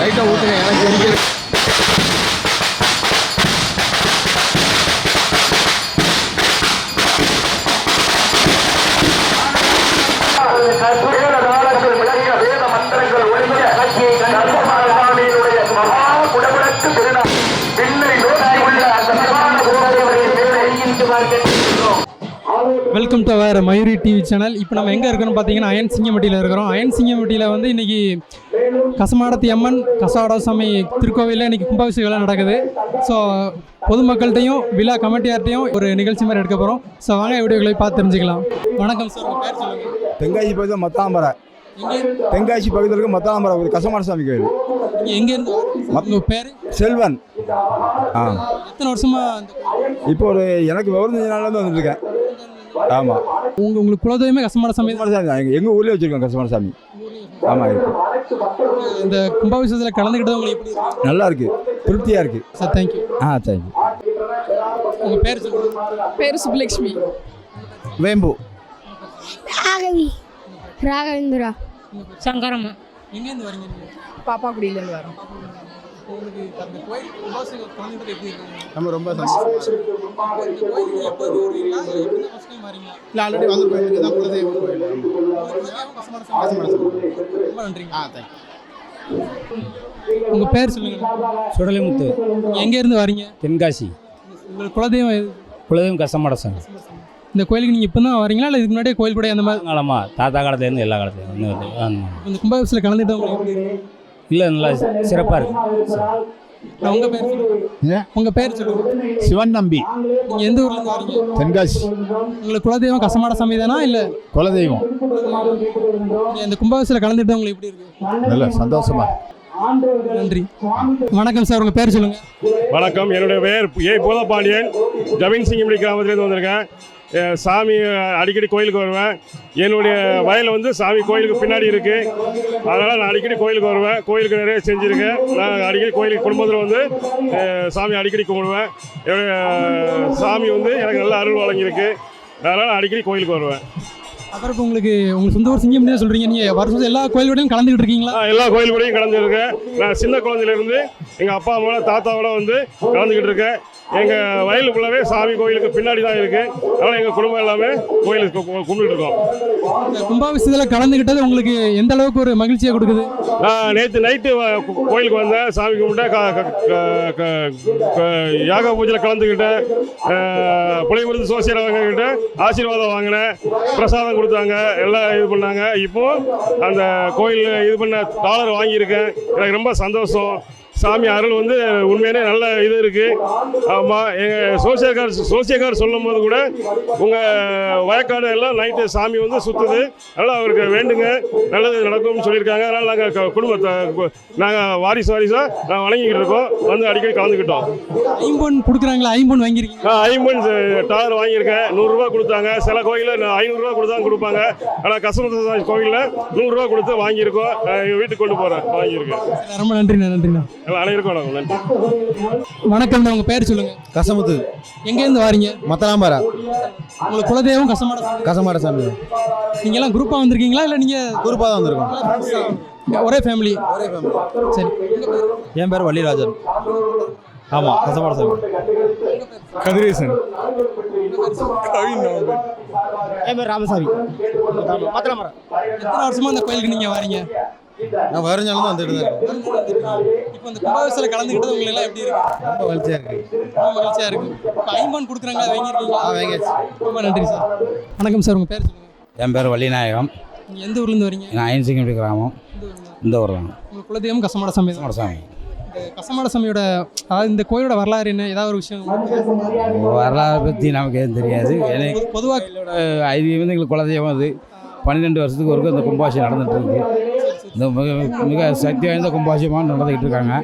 லைட்டாக ஊற்றுங்க எனக்கு தெரிஞ்சு. அவர் மயூரி டிவி சேனல் இப்போ நம்ம எங்கே இருக்கோம்னு பார்த்தீங்கன்னா அயன் சிங்கம்பட்டியில் இருக்கிறோம். அயன் சிங்கம்பட்டியில் வந்து இன்னைக்கு கசமாடத்தி அம்மன் கசாடசாமி திருக்கோவிலில் இன்னைக்கு கும்பாபிஷேகம் விழா நடக்குது. ஸோ பொதுமக்கள்கிட்டையும் விழா கமிட்டியார்ட்டையும் ஒரு நிகழ்ச்சி மாதிரி எடுக்க போகிறோம் ஸோ வாங்க வீடியோக்களை பார்த்து தெரிஞ்சுக்கலாம். வணக்கம் சார் உங்கள் பேர் சொல்லுங்கள் தென்காசி பகுதியில் மத்தாம்பரை. தென்காசி பகுதியில் இருக்க மத்தாம்பரை ஒரு கசமார சாமி கோயில் எங்கேருந்து உங்கள் பேர்? செல்வன். ஆ. எத்தனை வருஷமாக இப்போ ஒரு எனக்கு விவரம் தெரிஞ்ச நாள்லேருந்து வந்துட்டுருக்கேன் ஆமாம் உங்க உங்களுக்கு குலதெய்வமே கஷ்டமான சாமி. தான். எங்கள் ஊர்லேயே வச்சிருக்கோம் கஷ்டமான சாமி. ஆமாம் இந்த கும்பாபிஷேகத்தில் கலந்துக்கிட்டது உங்களுக்கு எப்படி நல்லா இருக்குது திருப்தியாக இருக்குது sir thank you ah thank you உங்கள் பேர் பேர் சுப்புலக்ஷ்மி. வேம்பு. ராகவி. ராகவேந்திரா. சங்கரம்மா. எங்கேருந்து வரீங்க பாப்பா குடியிலேருந்து வரோம் உங்களுக்கு அந்த கோயில் கும்பாபிஷேகம் கலந்துக்கிட்டது எப்படி இருக்கு நம்ம ரொம்ப வருவீங்களா இல்லை எப்படி ஃபஸ்ட் டைம் வரீங்களா இல்லை ஆல்ரெடி வந்து கோயிலுக்கு தான் குலதெய்வம் கோயில். ரொம்ப நன்றிங்க. ஆ தேங்க்யூ உங்கள் பேர் சொல்லுங்க. சுடலிமுத்து. எங்க இருந்து வரீங்க? தென்காசி. உங்களுக்கு குலதெய்வம் எது? குலதெய்வம் கசமாட சாமி. இந்த கோயிலுக்கு நீங்கள் இப்போ தான் வரீங்களா இல்லை இதுக்கு முன்னாடியே கோயில் கூட அந்த மாதிரி? காலமா தாத்தா காலத்துலேருந்து எல்லா ஆமா. இந்த கும்பாபிஷேகத்தில் கலந்துட்டு உங்களுக்கு எப்படி? இருக்கு இல்லை நல்லா சிறப்பாக இருக்கு. நான் உங்கள் பேர் சொல்லுங்க. உங்கள் பேர் சொல்லுங்க. சிவன் நம்பி நீங்கள் எந்த ஊர்லேருந்து வரீங்க? தென்காசி. உங்களுக்கு குலதெய்வம் கசமாட சாமி தானா இல்லை? குலதெய்வம். இந்த கும்பாபிஷேகத்தில் கலந்துட்டு உங்களுக்கு எப்படி இருக்கு? நல்ல சந்தோஷமா. நன்றி. வணக்கம் சார் உங்கள் பேர் சொல்லுங்கள் வணக்கம். என்னுடைய பெயர் ஏ. பூதபாண்டியன் ஜமீன் சிங்கம்படி கிராமத்துலேருந்து வந்திருக்கேன். சாமி அடிக்கடி கோயிலுக்கு வருவேன். என்னுடைய வயல் வந்து சாமி கோயிலுக்கு பின்னாடி இருக்குது அதனால் நான் அடிக்கடி கோயிலுக்கு வருவேன். கோயிலுக்கு நிறைய செஞ்சுருக்கேன். நான் அடிக்கடி கோயிலுக்கு குடும்பத்தில் வந்து சாமி அடிக்கடி கும்பிடுவேன். என்னுடைய சாமி வந்து எனக்கு நல்ல அருள் வழங்கியிருக்கு. அதனால் நான் அடிக்கடி கோயிலுக்கு வருவேன். அப்புறம் இப்போ உங்களுக்கு உங்களுக்கு சொந்த ஊர் சிங்கம் சொல்கிறீங்க நீங்கள் வருஷம் எல்லா கோயிலோடையும் கலந்துக்கிட்டு இருக்கீங்களா? எல்லா கோயில் கூடயும் கலந்துருக்கேன். நான் சின்ன குழந்தையிலேருந்து எங்கள் அப்பா அம்மாவோட தாத்தாவோட வந்து கலந்துக்கிட்டு இருக்கேன். எங்கள் வயல் ஃபுல்லாகவே சாமி கோயிலுக்கு பின்னாடி தான் இருக்குது அதனால் எங்கள் குடும்பம் எல்லாமே கோயிலுக்கு கு- கும்பிட்டுட்டு இருக்கோம். கும்பாபிஷேகத்தில் கலந்துக்கிட்டது உங்களுக்கு எந்த அளவுக்கு ஒரு மகிழ்ச்சியை கொடுக்குது? நான் நேற்று நைட்டு கோயிலுக்கு வந்தேன். சாமி கும்பிட்டேன். யாக பூஜையில் கலந்துக்கிட்டேன் புளியமருந்து சோசியல் வாங்கிக்கிட்டு ஆசீர்வாதம் வாங்கினேன். பிரசாதம் கொடுத்தாங்க. எல்லாம் இது பண்ணாங்க. இப்போ அந்த கோயில் இது பண்ண டாலர் வாங்கியிருக்கேன். எனக்கு ரொம்ப சந்தோஷம். சாமி அருள் வந்து உண்மையிலே நல்ல இது இருக்குது ஆமாம் எங்கள் சோசியக்கார் சோசியக்கார் சொல்லும் போது கூட உங்கள் வயக்காடு எல்லாம் நைட்டு சாமி வந்து சுற்றுது அதனால் அவருக்கு வேண்டுங்க. நல்லது நடக்கும்னு சொல்லியிருக்காங்க. அதனால் நாங்கள் குடும்பத்தை நாங்கள் வாரிசு வாரிசாக நாங்கள் வணங்கிக்கிட்டு இருக்கோம். வந்து அடிக்கடி கலந்துக்கிட்டோம். ஐம்பொன் கொடுக்குறாங்களா? ஐம்பொன் வாங்கியிருக்கீங்க ஐம்பன் டாலர் வாங்கியிருக்கேன். நூறுரூவா கொடுத்தாங்க. சில கோயிலில் ஐநூறுரூவா கொடுத்தா கொடுப்பாங்க. ஆனால் கசமத்த கோயிலில் நூறுரூவா கொடுத்து வாங்கியிருக்கோம். வீட்டுக்கு கொண்டு போகிறேன் வாங்கியிருக்கேன். ரொம்ப நன்றிண்ணா நன்றிண்ணா. வணக்கம் உங்கள் பேர் சொல்லுங்கள் கசமுத்து. எங்கேருந்து வாரீங்க? மத்தலாம்பரா உங்களுக்கு குலதெய்வம் கசமாட சாமி. கசமாட சாமி. நீங்க எல்லாம் குரூப்பாக வந்திருக்கீங்களா? இல்லை நீங்கள் குரூப்பாக தான் வந்திருக்கோம். ஒரே ஃபேமிலி சரி. என் பேர் வள்ளிராஜன். ஆமாம் கசமாட சாமி. கதிரேசன். என் பேர் ராமசாமி. மத்தலாமரம் எத்தனை வருஷமா அந்த கோயிலுக்கு நீங்கள் வாரீங்க? நான் வருஞ்சாலும் தான் வந்துட்டு தான் இப்போ இந்த கும்பாபிஷேகத்தில் கலந்துக்கிட்டது உங்களுக்கு எல்லாம் எப்படி இருக்கு? ரொம்ப மகிழ்ச்சியாக இருக்கு. ரொம்ப மகிழ்ச்சியாக இருக்கு. இப்போ ஐம்பொன் கொடுக்குறாங்களா? வாங்கியிருக்கீங்களா? ஆ வாங்கியாச்சு. ரொம்ப நன்றி சார். வணக்கம் சார் உங்கள் பேர் சொல்லுங்கள் என் பேர் வள்ளிநாயகம். நீங்கள் எந்த ஊர்லேருந்து வரீங்க? நான் அயன் சிங்கம்படி கிராமம். இந்த ஊர் தான். உங்கள் குலதெய்வம் கசமாட சாமி கசமாட சாமி கசமாட சாமியோட அதாவது இந்த கோயிலோட வரலாறு என்ன? ஏதாவது ஒரு விஷயம்? வரலாறை பற்றி நமக்கு எதுவும் தெரியாது. எனக்கு பொதுவாக ஐதீகம் வந்து எங்களுக்கு குலதெய்வம் அது. பன்னிரெண்டு வருஷத்துக்கு ஒருக்க இந்த கும்பாபிஷேகம் நடந்துட்டு இருக்கு இந்த மிக மிக சக்தி வாய்ந்த கும்பாபிஷேகமாக நடந்துக்கிட்டு இருக்காங்க.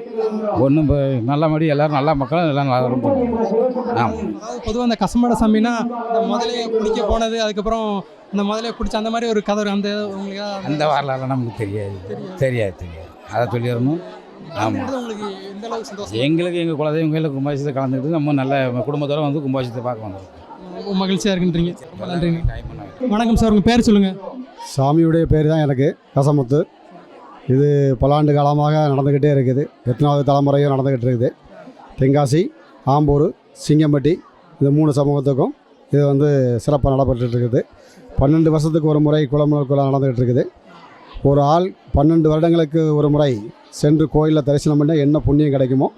ஒன்றும் நல்லபடி எல்லாரும் நல்லா மக்களும் எல்லாம் நல்லா ஆமாம் பொதுவாக அந்த கசமாட சாமினா இந்த முதலையை பிடிக்க போனது அதுக்கப்புறம் அந்த முதலையை பிடிச்ச அந்த மாதிரி ஒரு கதை அந்த உங்களுக்கு அந்த வரலாறுலாம் நமக்கு தெரியாது. தெரியாது. தெரியாது அதை சொல்லிடணும். ஆமாம் எங்களுக்கு எங்கள் குலதெய்வம் கோயிலில் கும்பாபிஷேகத்தை கலந்துக்கிட்டு நம்ம நல்ல குடும்பத்தோட வந்து கும்பாபிஷேகத்தை பார்க்க வந்தோம். ரொம்ப மகிழ்ச்சியாக இருக்குன்றீங்க. ரொம்ப நன்றிங்க. வணக்கம் சார் உங்கள் பேர் சொல்லுங்கள் சாமியுடைய பேர் தான் எனக்கு கசமுத்து. இது பல ஆண்டு காலமாக நடந்துக்கிட்டே இருக்குது. எத்தனாவது தலைமுறையும் நடந்துக்கிட்டு இருக்குது. தென்காசி ஆம்பூர் சிங்கம்பட்டி இந்த மூணு சமூகத்துக்கும் இது வந்து சிறப்பாக நடைபெற்றுட்டு இருக்குது. பன்னெண்டு வருஷத்துக்கு ஒரு முறை குளமுழுக்குள்ள நடந்துக்கிட்டு இருக்குது. ஒரு ஆள் பன்னெண்டு வருடங்களுக்கு ஒரு முறை சென்று கோயிலில் தரிசனம் பண்ண என்ன புண்ணியம் கிடைக்குமோ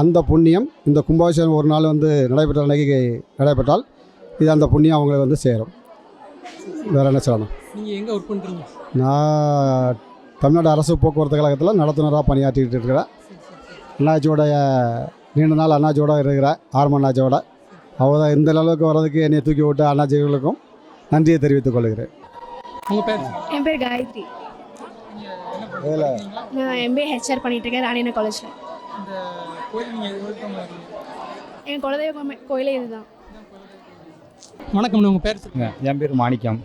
அந்த புண்ணியம் இந்த கும்பாபிஷேகம் ஒரு நாள் வந்து நடைபெற்ற அன்னைக்கு நடைபெற்றால் இது அந்த புண்ணியம் அவங்களுக்கு வந்து சேரும். வேறு என்ன சொல்லணும்? நீங்கள் எங்கே ஒர்க் பண்ணுறீங்க நான் தமிழ்நாடு அரசு போக்குவரத்து கழகத்தில் நடத்துனராக பணியாற்றிக்கிட்டு இருக்கிறேன். அண்ணாச்சியோடைய நீண்ட நாள் அண்ணாச்சியோட இருக்கிறேன் ஆர்ம அண்ணாச்சியோட. அவங்க தான் இந்த அளவுக்கு வர்றதுக்கு என்னை தூக்கி விட்ட அண்ணாச்சிகளுக்கும் நன்றியை தெரிவித்துக் கொள்கிறேன். உங்கள் பேர்? என் பேர் காயத்ரி. இதில் நான் எம்பிஏ ஹெச்ஆர் பண்ணிட்டு இருக்கேன் ராணியண்ணா காலேஜில் இந்த கோயில் நீங்கள் ஒர்க் இருக்கீங்க என் குலதெய்வ கோயிலே இதுதான். வணக்கம் உங்கள் பேர் சொல்லுங்க. என் பேர் மாணிக்கம்.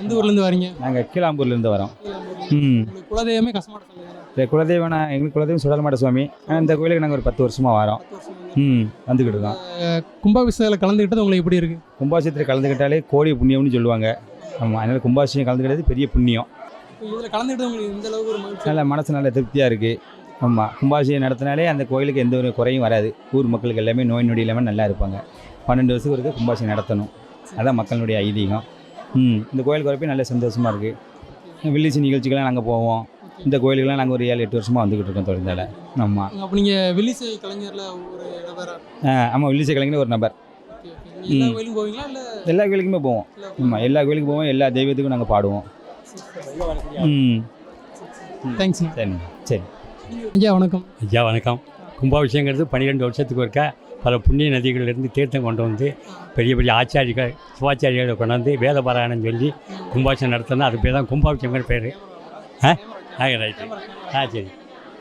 எந்த ஊர்லேருந்து வரீங்க? நாங்கள் கீழாம்பூர்லேருந்து வரோம். ம். குலதெய்வமே கசமாட சொல்லுங்க. இந்த குலதெய்வனா எங்களுக்கு குலதெய்வம் சுடலமாட்ட சுவாமி. இந்த கோயிலுக்கு நாங்கள் ஒரு பத்து வருஷமாக வரோம். ம் வந்துக்கிட்டு இருக்கோம். கும்பாபிஷேகத்தில் கலந்துக்கிட்டது உங்களுக்கு எப்படி இருக்குது கும்பாபிஷேகத்தில் கலந்துக்கிட்டாலே கோடி புண்ணியம்னு சொல்லுவாங்க. ஆமாம் அதனால் கும்பாபிஷேகம் கலந்துக்கிட்டது பெரிய புண்ணியம். இதில் கலந்துக்கிட்டது உங்களுக்கு இந்த அளவுக்கு ஒரு நல்ல மனசு நல்ல திருப்தியாக இருக்குது ஆமாம் கும்பாபிஷேகம் நடத்தினாலே அந்த கோயிலுக்கு எந்த ஒரு குறையும் வராது. ஊர் மக்களுக்கு எல்லாமே நோய் நொடி இல்லாமல் நல்லா இருப்பாங்க. பன்னெண்டு வருஷத்துக்கு ஒருக்க கும்பாபிஷேகம் நடத்தணும். அதான் மக்களுடைய ஐதீகம். ம் இந்த கோயிலுக்கு வரப்போ நல்ல சந்தோஷமாக இருக்குது வில்லிசி நிகழ்ச்சிக்கெல்லாம் நாங்கள் போவோம். இந்த கோயிலுக்கெல்லாம் நாங்கள் ஒரு ஏழு எட்டு வருஷமாக வந்துக்கிட்டு இருக்கோம் தொடர்ந்தால ஆமாம் அப்போ நீங்கள் வில்லிசை கலைஞரில் ஒரு இடவரா ஆமாம் வில்லிசி கலைஞர் ஒரு நபர். எல்லா கோயிலும் போவீங்களா இல்லை? எல்லா கோயிலுக்குமே போவோம். ஆமாம் எல்லா கோயிலுக்கும் போவோம். எல்லா தெய்வத்துக்கும் நாங்கள் பாடுவோம். ம். தேங்க்ஸ்ண்ணா சரி சரி. ஐயா வணக்கம். ஐயா வணக்கம். கும்பாபிஷேகங்கிறது பன்னிரெண்டு வருஷத்துக்கு ஒருக்க பல புண்ணிய நதிகளிலிருந்து தீர்த்தம் கொண்டு வந்து பெரிய பெரிய ஆச்சாரிகள் சிவாச்சாரிகளை கொண்டாந்து வேத பாராயணம் சொல்லி கும்பாட்சம் நடத்தினா அது பேர் தான் கும்பாபிஷேகங்கிற பேர். ஆ? ஆ ரைட்டு ஆ சரி.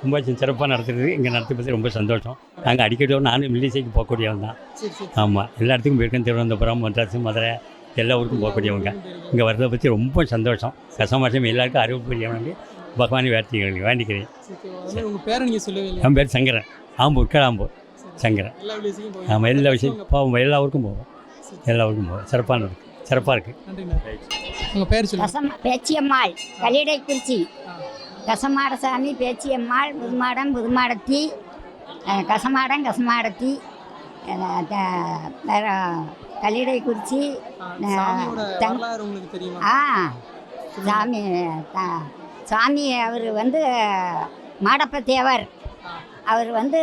கும்பாட்சம் சிறப்பாக நடத்துறது இங்கே நடத்தி ரொம்ப சந்தோஷம். நாங்கள் அடிக்கடி நானும் மில்லிசைக்கு போகக்கூடியவன் தான். ஆமாம் எல்லா இடத்துக்கும் போயிருக்கேன். திருவனந்தபுரம் மட்ராஸ் மதுரை எல்லா ஊருக்கும் போகக்கூடியவங்க. இங்கே வர்றதை பற்றி ரொம்ப சந்தோஷம். கசமாசம் எல்லாருக்கும் அறிவுக்குரியவனுக்கு பகவானி வேர்த்திகளுக்கு வேண்டிக்கிறேன். என் பேர் சங்கரன். ஆம்பூர் கீழாம்பூர் சங்கரன். ஆமாம் எல்லா விஷயம் போவோம். எல்லா ஊருக்கும் போவோம். எல்லா ஊருக்கும் போவோம். சிறப்பான இருக்கு. சிறப்பாக இருக்குது உங்கள் பேர் கசம பேச்சியம்மாள் கல்லிடைக்குறிச்சி. கசமாடசாமி பேச்சியம்மாள் புதுமாடம் புதுமாடத்தி கசமாடம் கசமாடத்தி வேற கல்லிடைக்குறிச்சி ஆ சாமி சாமி அவர் வந்து மாடப்ப தேவர் அவர் வந்து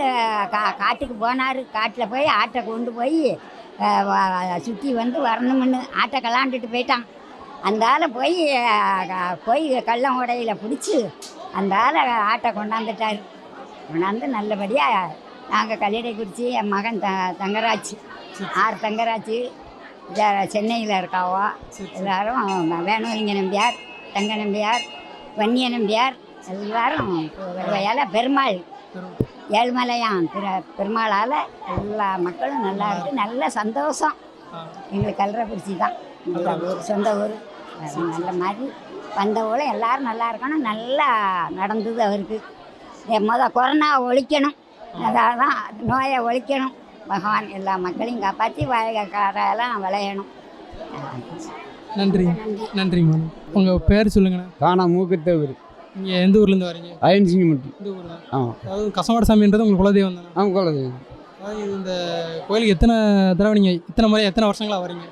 கா காட்டுக்கு போனார். காட்டில் போய் ஆட்டை கொண்டு போய் சுற்றி வந்து வரணும்னு ஆட்டை கலாண்டுட்டு போயிட்டான். அந்த போய் போய் கள்ளம் உடையில பிடிச்சி அந்த ஆட்டை கொண்டாந்துட்டார். கொண்டாந்து நல்லபடியாக நாங்கள் கல்லிடை குறிச்சி என் மகன் த தங்கராஜ் ஆர் தங்கராஜ் சென்னையில் இருக்காவோ எல்லாரும் வேணுலிங்க நம்பியார் தங்க நம்பியார் வன்னிய நம்பியார் எல்லாரும் வேலை பெருமாள். ஏழுமலையான் திரு பெருமாளால் எல்லா மக்களும் நல்லா இருக்கு. நல்ல சந்தோஷம். எங்களுக்கு கல்றக்குறிச்சி தான். நல்ல ஊர் சொந்த ஊர். நல்ல மாதிரி வந்தவங்களும் எல்லாரும் நல்லா இருக்கணும். நல்லா நடந்தது அவருக்கு. எ, முத கொரோனா ஒழிக்கணும். அதான் நோயை ஒழிக்கணும். பகவான் எல்லா மக்களையும் காப்பாற்றி வயக்காரெல்லாம் விளையணும். நன்றி. நன்றி. மேடம் உங்கள் பேர் சொல்லுங்கண்ணா. காணா மூக்கத்தவர் நீங்கள் எந்த ஊர்லேருந்து வரீங்க? அயன்சிங்க மட்டும். இந்த ஊர் தான் ஆமாம் அதாவது கசமாட சாமின்றது உங்களுக்கு குலதெய்வம் தானே? ஆமாம் குலதெய்வம். அதாவது இந்த கோயிலுக்கு எத்தனை தடவை நீங்கள் இத்தனை முறை எத்தனை வருஷங்களா வரீங்க?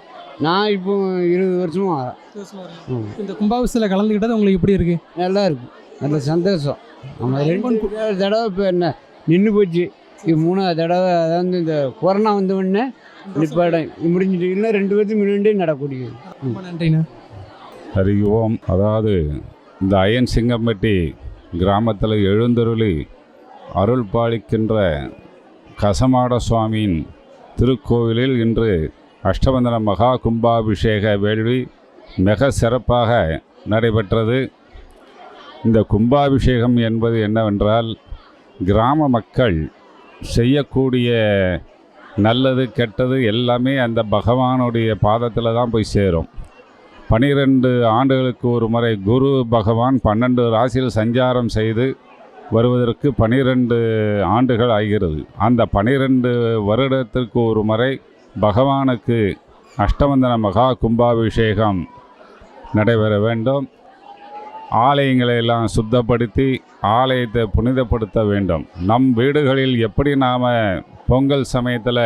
நான் இப்போ இருபது வருஷமா எத்தனை வருஷமா வரீங்க. இந்த கும்பாபிஷத்தில் கலந்துக்கிட்டது உங்களுக்கு எப்படி இருக்கு? நல்லா இருக்கு. நல்ல சந்தோஷம். நம்ம ரெண்டு தடவை இப்போ என்ன நின்று போச்சு. இது மூணாவது தடவை அதாவது இந்த கொரோனா வந்த உடனே நிப்பாடம் முடிஞ்சிட்டு இன்னும் ரெண்டு பேர்த்துக்கு முன்னாடி நடக்கூடியது ரொம்ப நன்றிண்ணா. ஹரி ஓம். அதாவது இந்த அயன் சிங்கம்பட்டி கிராமத்தில் எழுந்தருளி அருள் பாலிக்கின்ற கசமாட சுவாமியின் திருக்கோவிலில் இன்று அஷ்டபந்தன மகா கும்பாபிஷேக வேள்வி மிக சிறப்பாக நடைபெற்றது. இந்த கும்பாபிஷேகம் என்பது என்னவென்றால் கிராம மக்கள் செய்யக்கூடிய நல்லது கெட்டது எல்லாமே அந்த பகவானுடைய பாதத்தில் தான் போய் சேரும். பனிரெண்டு ஆண்டுகளுக்கு ஒரு முறை குரு பகவான் பன்னெண்டு ராசியில் சஞ்சாரம் செய்து வருவதற்கு பனிரெண்டு ஆண்டுகள் ஆகிறது. அந்த பனிரெண்டு வருடத்திற்கு ஒரு முறை பகவானுக்கு அஷ்டவந்தன மகா கும்பாபிஷேகம் நடைபெற வேண்டும். ஆலயங்களை எல்லாம் சுத்தப்படுத்தி ஆலயத்தை புனிதப்படுத்த வேண்டும். நம் வீடுகளில் எப்படி நாம் பொங்கல் சமயத்தில்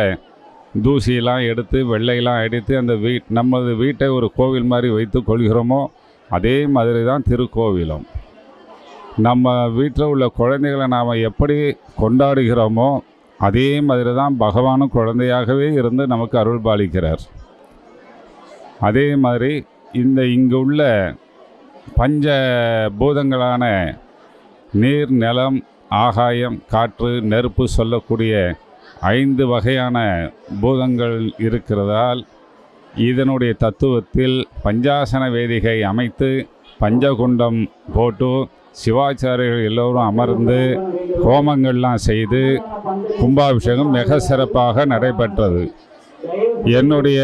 தூசியெல்லாம் எடுத்து வெள்ளையெல்லாம் அடித்து அந்த வீ நமது வீட்டை ஒரு கோவில் மாதிரி வைத்து கொள்கிறோமோ அதே மாதிரி தான் திருக்கோவிலும். நம்ம வீட்டில் உள்ள குழந்தைகளை நாம் எப்படி கொண்டாடுகிறோமோ அதே மாதிரி தான் பகவானும் குழந்தையாகவே இருந்து நமக்கு அருள் பாலிக்கிறார். அதே மாதிரி இந்த இங்கு உள்ள பஞ்ச பூதங்களான நீர் நிலம் ஆகாயம் காற்று நெருப்பு சொல்லக்கூடிய ஐந்து வகையான பூதங்கள் இருக்கிறதால் இதனுடைய தத்துவத்தில் பஞ்சாசன வேதிகை அமைத்து பஞ்சகுண்டம் போட்டு சிவாச்சாரியர்கள் எல்லோரும் அமர்ந்து ஹோமங்கள்லாம் செய்து கும்பாபிஷேகம் மிக சிறப்பாக நடைபெற்றது. என்னுடைய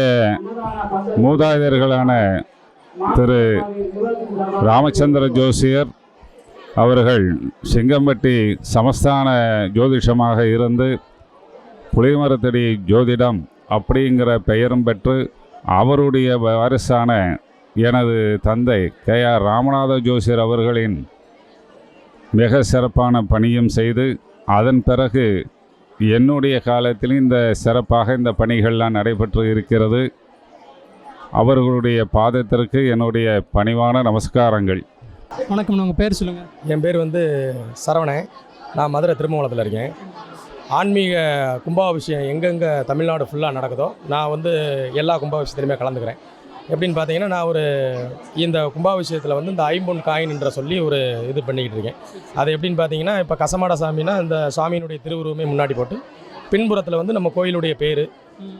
மூதாதையர்களான திரு ராமச்சந்திர ஜோசியர் அவர்கள் செங்கம்பட்டி சமஸ்தான ஜோதிஷமாக இருந்து புளிமரத்தடி ஜோதிடம் அப்படிங்கிற பெயரும் பெற்று அவருடைய வாரிசான எனது தந்தை கே ஆர் ராமநாத ஜோசியர் அவர்களின் மிக சிறப்பான பணியும் செய்து அதன் பிறகு என்னுடைய காலத்தில் இந்த சிறப்பாக இந்த பணிகள்லாம் நடைபெற்று இருக்கிறது. அவர்களுடைய பாதத்திற்கு என்னுடைய பணிவான நமஸ்காரங்கள். வணக்கம் உங்கள் பேர் சொல்லுங்கள் என் பேர் வந்து சரவணன். நான் மதுரை திருமங்கலத்தில் இருக்கேன். ஆன்மீக கும்பாபிஷேகம் எங்கெங்கே தமிழ்நாடு ஃபுல்லாக நடக்குதோ நான் வந்து எல்லா கும்பாபிஷேகத்துலையுமே கலந்துக்கிறேன். எப்படின்னு பார்த்தீங்கன்னா நான் ஒரு இந்த கும்பாபிஷேகத்தில் வந்து இந்த ஐம்பொன் காயின்ன்ற சொல்லி ஒரு இது பண்ணிக்கிட்டு இருக்கேன். அது எப்படின்னு பார்த்தீங்கன்னா இப்போ கசமாட சாமினா இந்த சாமியினுடைய திருவுருவமே முன்னாடி போட்டு பின்புறத்தில் வந்து நம்ம கோயிலுடைய பேர்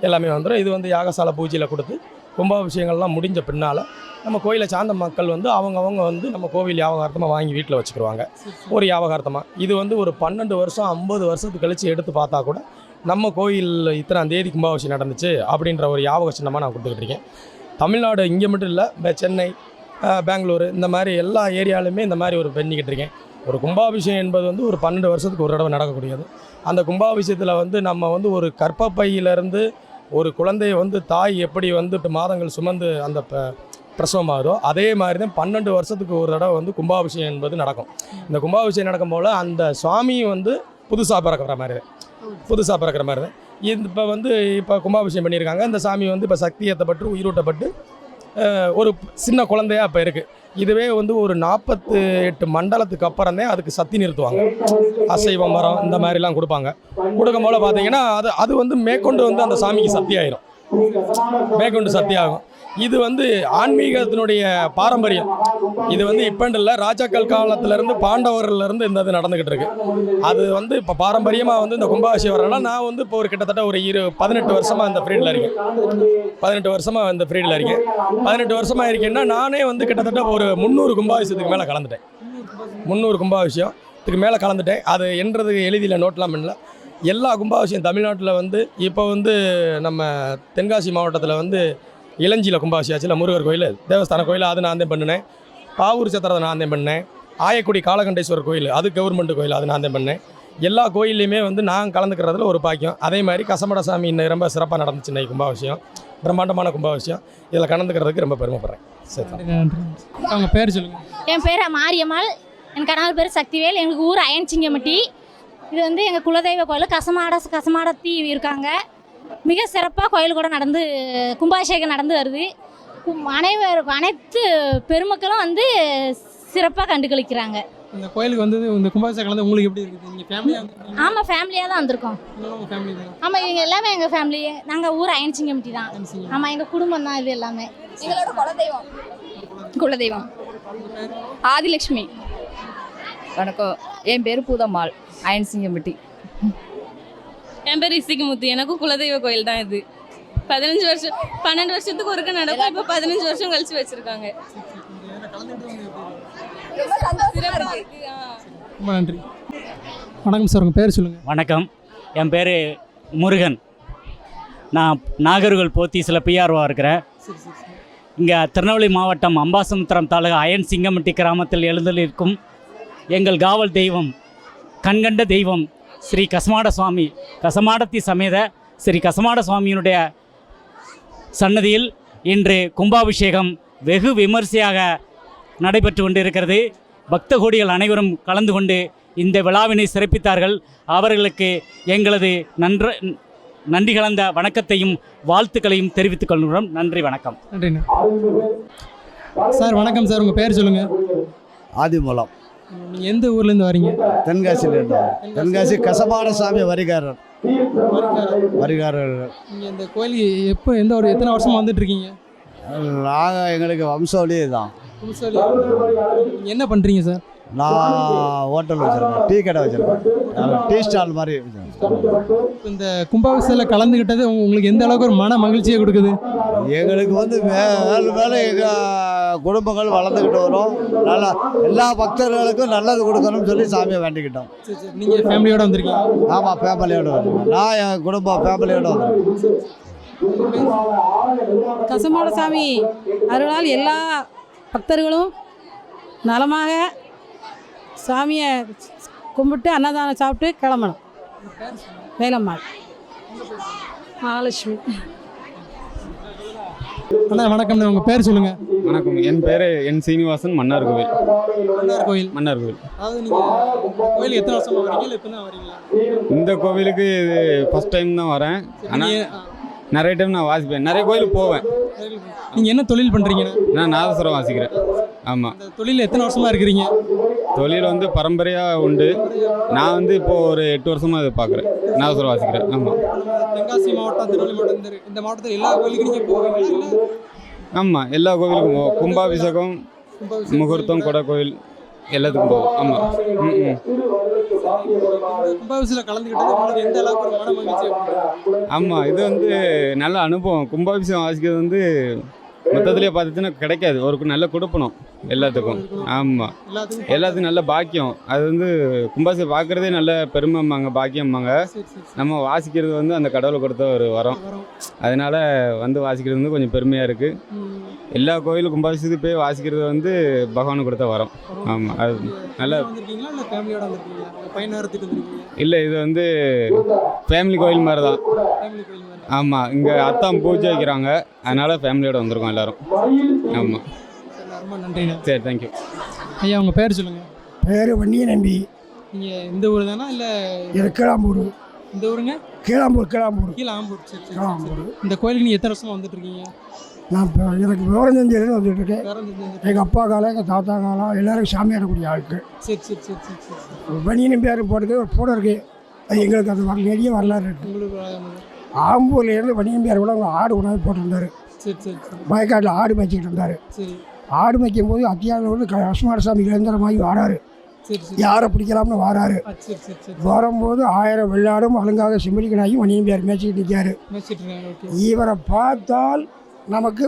எல்லாமே வந்துடும் இது வந்து யாகசாலை பூஜையில் கொடுத்து கும்பாபிஷேகங்கள்லாம் முடிஞ்ச பின்னால் நம்ம கோயிலை சார்ந்த மக்கள் வந்து அவங்கவுங்க வந்து நம்ம கோவில் யாபகார்த்தமாக வாங்கி வீட்டில் வச்சுக்கிடுவாங்க ஒரு யாபகார்த்தமாக இது வந்து ஒரு பன்னெண்டு வருஷம் ஐம்பது வருஷத்துக்கு கழித்து எடுத்து பார்த்தா கூட நம்ம கோயில் இத்தனாம் தேதி கும்பாபிஷேகம் நடந்துச்சு அப்படின்ற ஒரு யாபக சின்னமாக நான் கொடுத்துக்கிட்டு இருக்கேன். தமிழ்நாடு இங்கே மட்டும் இல்லை சென்னை பெங்களூர் பெங்களூரு இந்த மாதிரி எல்லா ஏரியாலுமே இந்த மாதிரி ஒரு பண்ணிக்கிட்டு இருக்கேன். ஒரு கும்பாபிஷேகம் என்பது வந்து ஒரு பன்னெண்டு வருஷத்துக்கு ஒரு தடவை நடக்கக்கூடியது. அந்த கும்பாபிஷேகத்தில் வந்து நம்ம வந்து ஒரு கற்பப்பையிலேருந்து ஒரு குழந்தையை வந்து தாய் எப்படி வந்து மாதங்கள் சுமந்து அந்த ப- பிரசவமாகுதோ அதே மாதிரி தான் பன்னெண்டு வருஷத்துக்கு ஒரு தடவை வந்து கும்பாபிஷேகம் என்பது நடக்கும். இந்த கும்பாபிஷேகம் நடக்கும் போல் அந்த சுவாமியும் வந்து புதுசாக பிறக்கிற மாதிரி. புதுசாக பிறக்கிற மாதிரி. தான் இது இப்போ வந்து இப்போ கும்பாபிஷேகம் பண்ணியிருக்காங்க. இந்த சாமி வந்து இப்போ சக்தியேற்றப்பட்டு உயிரூட்டப்பட்டு ஒரு சின்ன குழந்தையா இப்போ இருக்குது இதுவே வந்து ஒரு நாற்பத்து எட்டு மண்டலத்துக்கு அப்புறம் தான் அதுக்கு சக்தி நிறுத்துவாங்க. அசைவ மரம் இந்த மாதிரிலாம் கொடுப்பாங்க. கொடுக்கும் போல பார்த்தீங்கன்னா அது அது வந்து மேற்கொண்டு வந்து அந்த சாமிக்கு சக்தி ஆயிரும் மேற்கொண்டு சக்தி ஆகும் இது வந்து ஆன்மீகத்தினுடைய பாரம்பரியம். இது வந்து இப்பண்டில் இல்லை ராஜாக்கள் காலத்திலேருந்து பாண்டவர்லேருந்து இந்த இது நடந்துக்கிட்டு இருக்கு. அது வந்து இப்போ பாரம்பரியமாக வந்து இந்த கும்பாபிஷேகம் வரனால நான் வந்து இப்போ ஒரு கிட்டத்தட்ட ஒரு இரு பதினெட்டு வருஷமாக இந்த ஃபீல்டில் இருக்கேன். பதினெட்டு வருஷமாக இந்த ஃபீல்டில் இருக்கேன். பதினெட்டு வருஷமாக இருக்கேன்னா நானே வந்து கிட்டத்தட்ட ஒரு முந்நூறு கும்பாபிஷேகத்துக்கு மேலே கலந்துட்டேன். முந்நூறு கும்பாபிஷேகத்துக்கு மேலே கலந்துட்டேன். அது என்றது எழுதியில் நோட்லாம் பண்ணல. எல்லா கும்பாபிஷேகம் தமிழ்நாட்டில் வந்து இப்போ வந்து நம்ம தென்காசி மாவட்டத்தில் வந்து இளஞ்சியில் கும்பாபிஷேகம் ஆச்சுல முருகர் கோயில் தேவஸ்தான கோயில் அது நான் தான் பண்ணினேன். பாவூர் சத்திரத்தை நான் தான் பண்ணேன் ஆயக்குடி காலகண்டேஸ்வரர் கோயில் அது கவர்மெண்ட் கோயில் அது நான் தான் பண்ணேன் எல்லா கோயில்லையுமே வந்து நான் கலந்துக்கிறதுல ஒரு பாக்கியம். அதே மாதிரி கசமட சாமி இன்னும் ரொம்ப சிறப்பாக நடந்துச்சு இன்னைக்கு கும்பாபிஷேகம். பிரம்மாண்டமான கும்பாபிஷேகம். இதில் கலந்துக்கிறதுக்கு ரொம்ப பெருமைப்படுறேன். சரி அவங்க பேர் சொல்லுங்கள் என் பேர் மாரியம்மாள். என் கணவர் பேர் சக்திவேல். எங்களுக்கு ஊர் அயன்சிங்கமட்டி. இது வந்து எங்கள் குலதெய்வ கோயில். கசமாட கசமாடத்தி இருக்காங்க. மிக சிறப்பாக கோயில் கூட நடந்து கும்பாபிஷேகம் நடந்து வருது. அனைவரும் அனைத்து பெருமக்களும் வந்து சிறப்பாக கண்டுகளிக்கிறாங்க. இந்த கோயிலுக்கு வந்து இந்த கும்பாபிஷேகம் கலந்து உங்களுக்கு எப்படி இருக்குது? நீங்கள் ஃபேமிலியாக வந்து ஆமாம் ஃபேமிலியாக தான் வந்திருக்கோம். உங்கள் ஃபேமிலி தான்? ஆமாம் இவங்க எல்லாமே எங்கள் ஃபேமிலி நாங்கள் ஊர் அயன்சிங்கமட்டி தான். ஆமாம் எங்கள் குடும்பம் தான் இது எல்லாமே. எங்களோட குலதெய்வம். குலதெய்வம். ஆதிலட்சுமி வணக்கம். என் பேர் பூதம்மாள். அயன்சிங்கம்பட்டி என் பேர் இசிக்குமுத்து எனக்கும் குலதெய்வ கோயில் தான் இது. பதினஞ்சு வருஷம் பன்னெண்டு வருஷத்துக்கு ஒருக்க நடக்கும். இப்போ பதினஞ்சு வருஷம் கழிச்சு வச்சிருக்காங்க. ரொம்ப நன்றி. வணக்கம் சார் உங்கள் பேர் சொல்லுங்கள் வணக்கம். என் பேர் முருகன். நான் நாகர்கோவில் போத்தீஸில் பிஆர்ஓ இருக்கிறேன். இங்கே திருநெல்வேலி மாவட்டம் அம்பாசமுத்திரம் தாலுகா அயன் சிங்கமட்டி கிராமத்தில் எழுந்தளிருக்கும் எங்கள் காவல் தெய்வம் கண்கண்ட தெய்வம் ஸ்ரீ கசமாட சுவாமி கசமாடத்தி சமேத ஸ்ரீ கசமாட சுவாமியினுடைய சன்னதியில் இன்று கும்பாபிஷேகம் வெகு விமரிசையாக நடைபெற்று கொண்டிருக்கிறது. பக்த கோடிகள் அனைவரும் கலந்து கொண்டு இந்த விழாவினை சிறப்பித்தார்கள். அவர்களுக்கு எங்களது நன்ற நன்றி கலந்த வணக்கத்தையும் வாழ்த்துக்களையும் தெரிவித்துக் கொள்கிறோம். நன்றி வணக்கம். நன்றிண்ணா. சார் வணக்கம் சார். உங்கள் பேர் சொல்லுங்கள் ஆதிமூலம். நீங்கள் எந்த ஊர்லேருந்து வரீங்க? தென்காசியில் தென்காசி கசபாட சாமி வரிகாரர். வரிகாரர். நீங்கள் இந்த கோயிலுக்கு எப்போ எந்த ஒரு எத்தனை வருஷமாக வந்துட்டு இருக்கீங்க நாங்கள் எங்களுக்கு வம்சாவளி. தான் என்ன பண்ணுறீங்க சார்? நான் ஹோட்டல் வச்சுருக்கேன். டீ கடை வச்சுருக்கேன். டீ ஸ்டால் மாதிரி இப்ப இந்த கும்பாபிஷேகத்தில் கலந்துக்கிட்டது உங்க- உங்களுக்கு எந்த அளவுக்கு ஒரு மன மகிழ்ச்சியை கொடுக்குது? எங்களுக்கு வந்து மேலும் மேலும் எங்கள் குடும்பங்கள் வளர்ந்துக்கிட்டு வரும். நல்லா எல்லா பக்தர்களுக்கும் நல்லது கொடுக்கணும்னு சொல்லி சாமியை வேண்டிக்கிட்டோம். நீங்கள் ஃபேமிலியோட வந்திருக்கீங்க? ஆமாம் ஃபேமிலியோடு வந்திருக்கேன் நான் என் குடும்பம் ஃபேமிலியோடு வந்திருக்கேன் கசமாட சாமி அருளால் எல்லா பக்தர்களும் நலமாக சாமியை கும்பிட்டு அன்னதானம் சாப்பிட்டு கிளம்பணும். வேலம்மாள். மகாலட்சுமி. அண்ணா வணக்கம்ண்ணா உங்கள் பேர் சொல்லுங்கள் வணக்கம். என் பேர் என் சீனிவாசன் மன்னார் கோவில். மன்னார் கோயில் மன்னார் கோவில். அதாவது நீங்கள் கோயிலுக்கு எத்தனை வருஷமாக வரீங்க? வரீங்களா? இந்த கோவிலுக்கு இது ஃபஸ்ட் டைம் தான் வரேன். ஆனால் நிறைய டைம் நான் வாசிப்பேன். நிறைய கோயிலுக்கு போவேன். நீங்கள் என்ன தொழில் பண்ணுறீங்கண்ணா நான் நாதஸ்வரம் வாசிக்கிறேன். ஆமாம் தொழில் எத்தனை வருஷமாக இருக்கிறீங்க? தொழில் வந்து பரம்பரையாக உண்டு. நான் வந்து இப்போது ஒரு எட்டு வருஷமாக இதை பார்க்குறேன். நாதஸ்வரம் வாசிக்கிறேன். ஆமாம் தென்காசி மாவட்டம் திருநெல்வேலி மாவட்டம் இந்த மாவட்டத்தில் எல்லா கோயிலுக்கும் நீங்கள் போவீங்களா? ஆமாம் எல்லா கோவிலுக்கும் போவோம். கும்பாபிஷேகம் முகூர்த்தம் கொடை கோயில் எல்லாத்துக்கும் போவோம். ஆமாம் ம் ம். கும்பாபிஷேகத்தில் கலந்துக்கிட்டது எந்த அளவுக்கு ஒரு மன ஆமாம் இது வந்து நல்ல அனுபவம். கும்பாபிஷேகம் வாசிக்கிறது வந்து மொத்தத்திலே பார்த்துச்சுன்னா கிடைக்காது. ஒரு நல்ல கொடுப்பணும் எல்லாத்துக்கும். ஆமாம் எல்லாத்துக்கும் நல்ல பாக்கியம். அது வந்து கும்பாசி பார்க்குறதே நல்ல பெருமைம்பாங்க பாக்கியம்பாங்க நம்ம வாசிக்கிறது வந்து அந்த கடவுளை கொடுத்த ஒரு வரம். அதனால வந்து வாசிக்கிறது வந்து கொஞ்சம் பெருமையாக இருக்குது எல்லா கோயிலும் கும்பாபிஷேகத்துக்கு போய் வாசிக்கிறது வந்து பகவானுக்கு கொடுத்த வரம். ஆமாம் அது நல்ல நேரத்துக்கு வந்திருக்கீங்க? இல்லை இது வந்து ஃபேமிலி கோயில் மாதிரி தான் ஃபேமிலி கோயில் மாதிரி. ஆமாம் இங்கே அத்தான் பூஜை வைக்கிறாங்க. அதனால் ஃபேமிலியோட வந்திருக்கோம் எல்லாரும். ஆமாம் சரி, ரொம்ப நன்றிண்ணா சரி தேங்க்யூ ஐயா உங்கள் பேர் சொல்லுங்கள் பேர் வன்னிய நம்பி நீங்கள் இந்த ஊர் தானா இல்லை இது கீழாம்பூர். இந்த ஊருங்க? கீழாம்பூர் கீழாம்பூர். கீழே ஆம்பூர் சரி கீழாம்பூர். சரி இந்த கோயிலுக்கு நீங்கள் எத்தனை வருஷமாக வந்துட்டு இருக்கீங்க? நான் இப்போ எனக்கு விவரம் தெரிஞ்சதுலேருந்து வந்துட்டு இருக்கேன் எங்கள் அப்பா காலம் எங்கள் தாத்தா காலம் எல்லாருக்கும் சாமி ஆடக்கூடிய ஆட்கள் சரி சரி சரி சரி சரி. சரி வன்னிய நம்பியார் போட்டது ஒரு போட இருக்கு. அது எங்களுக்கு அது நிறைய வரலாறு இருக்கு. உங்களுக்கு ஆனது. ஆம்பூர்லேருந்து வன்னிய நம்பியார் கூட அவங்க ஆடு உணவு போட்டிருந்தாரு. சரி வயக்காட்டில் ஆடு மேய்ச்சிக்கிட்டு இருந்தார். ஆடு மேய்க்கும் போது அத்தியாவில் வந்து கஷ்மார சாமி இளைஞரமாகி வாராரு. யாரை பிடிக்கலாம்னு வாராரு. வரும்போது ஆயிரம் வெள்ளாடும் அலங்காத செம்மறிக்கனாகி வன்னியம்பியார் மேய்ச்சிக்கிட்டு நிற்காரு இவரை பார்த்தால் நமக்கு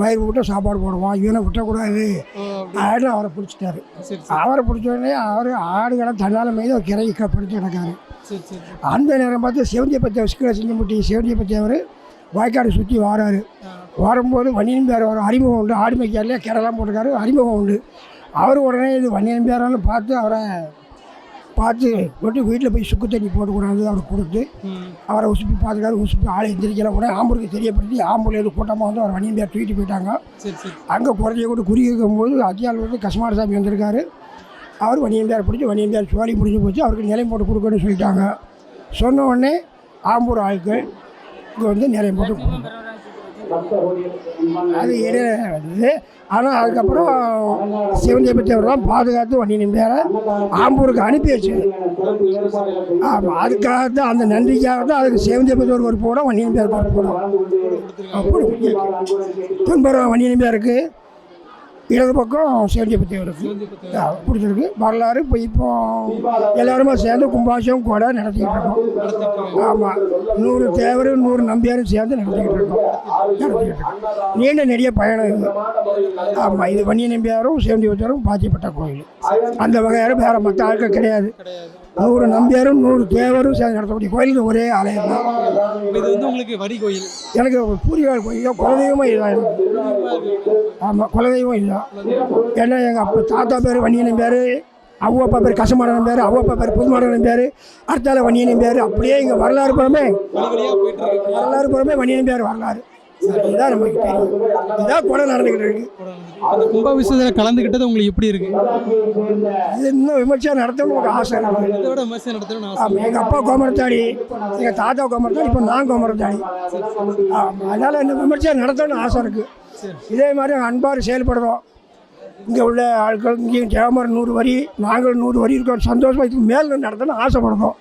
வயிறு விட்டு சாப்பாடு போடுவான் இவனை விட்டக்கூடாது. ஓ அப்படி. ஆடு அவரை பிடிச்சிட்டாரு. அவரை பிடிச்ச உடனே அவர் ஆடுகளை தன்னால் மீது ஒரு கிரை படுத்து கிடக்காரு. சரி சரி சரி. அந்த நேரம் பார்த்து சிவந்திய பற்றி சிக்கல செஞ்சமுட்டி சிவந்திய பற்றி அவர் வாய்க்காடு சுற்றி வாராரு. வரும்போது வன்னியம்பியார் வர அறிமுகம் உண்டு. ஆடு மேய்க்காரிலே கிடலாம் போட்டிருக்காரு. அறிமுகம் உண்டு. அவர் உடனே இது வன்னியம்பியாரான்னு பார்த்து அவரை பார்த்து கொண்டு வீட்டில் போய் சுக்கு தண்ணி போட்டு கொண்டாந்து அவருக்கு கொடுத்து அவரை உசுப்பி பார்த்துக்காரு உசுப்பி ஆளை எந்திரிக்கல. உடனே ஆம்பூருக்கு தெரியப்படுத்தி ஆம்பூரில் எது கூட்டமாக வந்து அவர் வணியம்பியார் தூக்கிட்டு போயிட்டாங்க. அங்கே குறைஞ்சிய கூட குறி இருக்கும்போது அத்தியால் வந்து கஸ்மார சாமி வந்திருக்காரு. அவர் வணியம்பியார் பிடிச்சி வணியம்பியார் சோழி முடிஞ்சு போச்சு. அவருக்கு நிலையம் போட்டு கொடுக்கணும்னு சொல்லிட்டாங்க. சொன்ன உடனே ஆம்பூர் ஆட்கள் இங்கே வந்து நிலையம் போட்டு கொடுக்கணும். அது இடையில ஆனால் அதுக்கப்புறம் சிவன் பற்றி பாதுகாத்து வண்டியின் பேரை ஆம்பூருக்கு அனுப்பி வச்சு ஆமாம் அதுக்காக தான் அந்த நன்றிக்காக தான் அதுக்கு சிவன் ஜெயபத்தியவர் ஒரு போடும் வண்டியின் பேர் பொறுப்பு போடும் அப்படி. துன்பரம் வண்டி இடது பக்கம் சிவந்தியை பற்றி இருக்கு. பிடிச்சிருக்கு. வரலாறு இப்போ இப்போ எல்லாருமே சேர்ந்து கும்பாபிஷேகம் கூட நடத்திக்கிட்டு இருக்கோம். ஆமாம் நூறு தேவர் நூறு நம்பியாரும் சேர்ந்து நடத்திக்கிட்டு இருக்கோம். நடத்திக்கிட்டு இருக்கோம். நீண்ட நெடிய பயணம் இது. ஆமாம் இது வன்னிய நம்பியாரும் சேந்தி வச்சாரும் பாத்தியப்பட்ட கோயில். அந்த வகையாரும் வேறு மற்ற ஆட்கள் கிடையாது. நூறு நம்பியாரும் நூறு தேவரும் சேர்ந்து நடத்தக்கூடிய கோயில் ஒரே ஆலயம் தான். இது வந்து உங்களுக்கு வரி கோயில். எனக்கு பூரிகால் கோயில் குலதெய்வமும் இதுதான் ஆமாம் குலதெய்வம் இதுதான். ஏன்னா எங்கள் அப்பா தாத்தா பேர் வன்னியன் பேர் அவங்க அப்பா பேர் கசமாடனம் பேர் அவங்க அப்பா பேர் புதுமாடனம் பேர் அடுத்தால வன்னியன் பேர். அப்படியே இங்கே வரலாறு புறமே வரலாறு புறமே வன்னியன் பேர் வரலாறு. இதுதான் நமக்கு தெரியும். இதுதான் கூட நடந்துக்கிட்டு இருக்கு. கும்பாபிஷேகத்தில் கலந்துக்கிட்டது உங்களுக்கு எப்படி இருக்கு? இது இன்னும் விமர்சனம் நடத்தணும்னு நமக்கு ஆசை. இருக்கு இதை விட விமர்சனம் நடத்தணும்னு ஆசை. ஆமாம் எங்கள் அப்பா கோமரத்தாடி எங்கள் தாத்தா கோமரத்தாடி இப்போ நான் கோமரத்தாடி. ஆமாம் அதனால் இந்த விமர்சனம் நடத்தணும்னு ஆசை இருக்குது இதே மாதிரி அன்பார் செயல்படுறோம். இங்கே உள்ள ஆட்கள் இங்கேயும் ஜெயமரம் நூறு வரி நாங்கள் நூறு வரி இருக்கோம் சந்தோஷமாக இதுக்கு மேலே நடத்தணும்னு ஆசைப்படுறோம்.